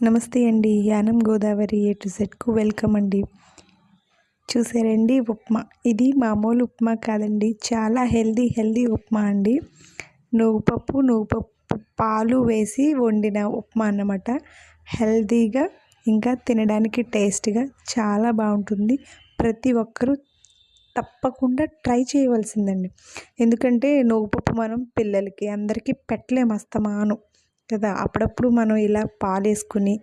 నమస్తే అండి. Yanam Godavari A to సెట్కు వెల్కమ్ అండి. చూసారండి ఉప్మా. ఇది మామూలు ఉప్మా కాదండి. చాలా హెల్దీ హెల్దీ ఉప్మా అండి. నువ్వుపప్పు నువ్వుపప్పు పాలు వేసి వండిన ఉప్మా అన్నమాట. హెల్దీగా ఇంకా తినడానికి టేస్ట్గా చాలా బాగుంటుంది. ప్రతి ఒక్కరూ తప్పకుండా ట్రై చేయవలసిందండి. ఎందుకంటే నువ్వుపప్పు మనం పిల్లలకి అందరికీ పెట్టలేము అస్తమాను. కదా అప్పుడప్పుడు మనం ఇలా పాలు వేసుకుని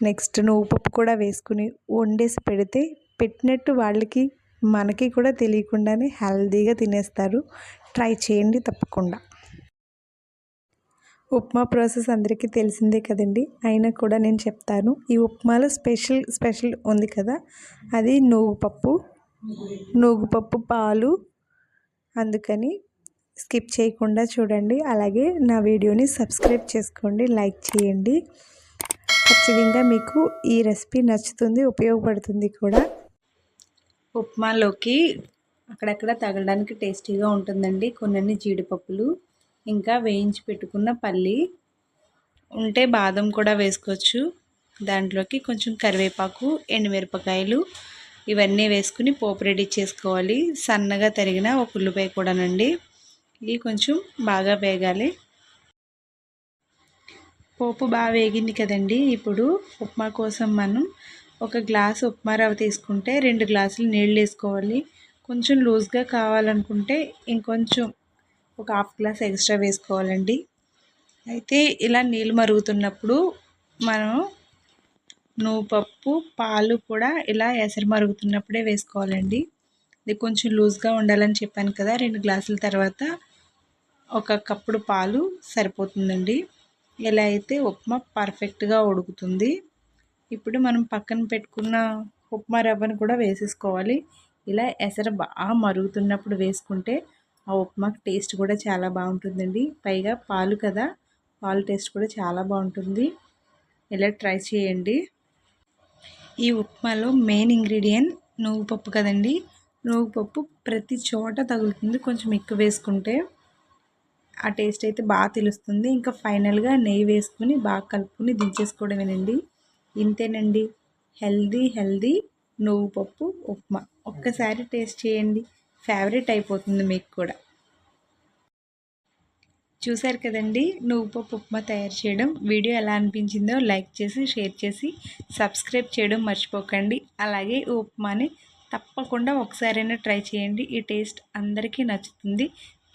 నెక్స్ట్ నువ్వుపప్పు కూడా వేసుకుని వండేసి పెడితే పెట్టినట్టు వాళ్ళకి మనకి కూడా తెలియకుండానే హెల్దీగా తినేస్తారు. ట్రై చేయండి తప్పకుండా. ఉప్మా ప్రాసెస్ అందరికీ తెలిసిందే కదండి. అయినా కూడా నేను చెప్తాను. ఈ ఉప్మాలో స్పెషల్ స్పెషల్ ఉంది కదా అది నువ్వుపప్పు నువ్వుపప్పు పాలు అందుకని స్కిప్ చేయకుండా చూడండి. అలాగే నా వీడియోని సబ్స్క్రైబ్ చేసుకోండి. లైక్ చేయండి. ఖచ్చితంగా మీకు ఈ రెసిపీ నచ్చుతుంది ఉపయోగపడుతుంది కూడా. ఉప్మాలోకి అక్కడక్కడ తగలడానికి టేస్టీగా ఉంటుందండి. కొన్ని జీడిపప్పులు ఇంకా వేయించి పెట్టుకున్న పల్లి ఉంటే బాదం కూడా వేసుకోవచ్చు. దాంట్లోకి కొంచెం కరివేపాకు ఎండుమిరపకాయలు ఇవన్నీ వేసుకుని పోపు రెడీ చేసుకోవాలి. సన్నగా తరిగిన ఒక ఉల్లిపాయ కూడానండి. ఇవి కొంచెం బాగా వేగాలి. పోపు బాగా వేగింది కదండి. ఇప్పుడు ఉప్మా కోసం మనం ఒక గ్లాస్ ఉప్మా రవ్వ తీసుకుంటే రెండు గ్లాసులు నీళ్ళు వేసుకోవాలి. కొంచెం లూజ్గా కావాలనుకుంటే ఇంకొంచెం ఒక హాఫ్ గ్లాస్ ఎక్స్ట్రా వేసుకోవాలండి. అయితే ఇలా నీళ్ళు మరుగుతున్నప్పుడు మనం నువ్వుపప్పు పాలు కూడా ఇలా ఎసరు మరుగుతున్నప్పుడే వేసుకోవాలండి. ఇది కొంచెం లూజ్గా ఉండాలని చెప్పాను కదా రెండు గ్లాసుల తర్వాత ఒక కప్పుడు పాలు సరిపోతుందండి. ఎలా అయితే ఉప్మా పర్ఫెక్ట్గా ఉడుకుతుంది. ఇప్పుడు మనం పక్కన పెట్టుకున్న ఉప్మా రవ్వను కూడా వేసేసుకోవాలి. ఇలా ఎసర బాగా మరుగుతున్నప్పుడు వేసుకుంటే ఆ ఉప్మాకి టేస్ట్ కూడా చాలా బాగుంటుందండి. పైగా పాలు కదా పాలు టేస్ట్ కూడా చాలా బాగుంటుంది. ఇలా ట్రై చేయండి. ఈ ఉప్మాలో మెయిన్ ఇంగ్రీడియంట్ నువ్వు పప్పు కదండి. నువ్వు పప్పు ప్రతి చోట తగులుతుంది. కొంచెం ఎక్కువ వేసుకుంటే ఆ టేస్ట్ అయితే బాగా తెలుస్తుంది. ఇంకా ఫైనల్గా నెయ్యి వేసుకుని బాగా కలుపుకొని దించేసుకోవడమేనండి. ఇంతేనండి. హెల్దీ హెల్దీ నువ్వు పప్పు ఉప్మా. ఒక్కసారి టేస్ట్ చేయండి. ఫేవరెట్ అయిపోతుంది మీకు కూడా. చూశారు కదండి? నువ్వు పప్పు ఉప్మా తయారు చేయడం వీడియో ఎలా అనిపించిందో లైక్ చేసి షేర్ చేసి సబ్స్క్రైబ్ చేయడం మర్చిపోకండి. అలాగే ఉప్మాని తప్పకుండా ఒకసారైనా ట్రై చేయండి. ఈ టేస్ట్ అందరికీ నచ్చుతుంది.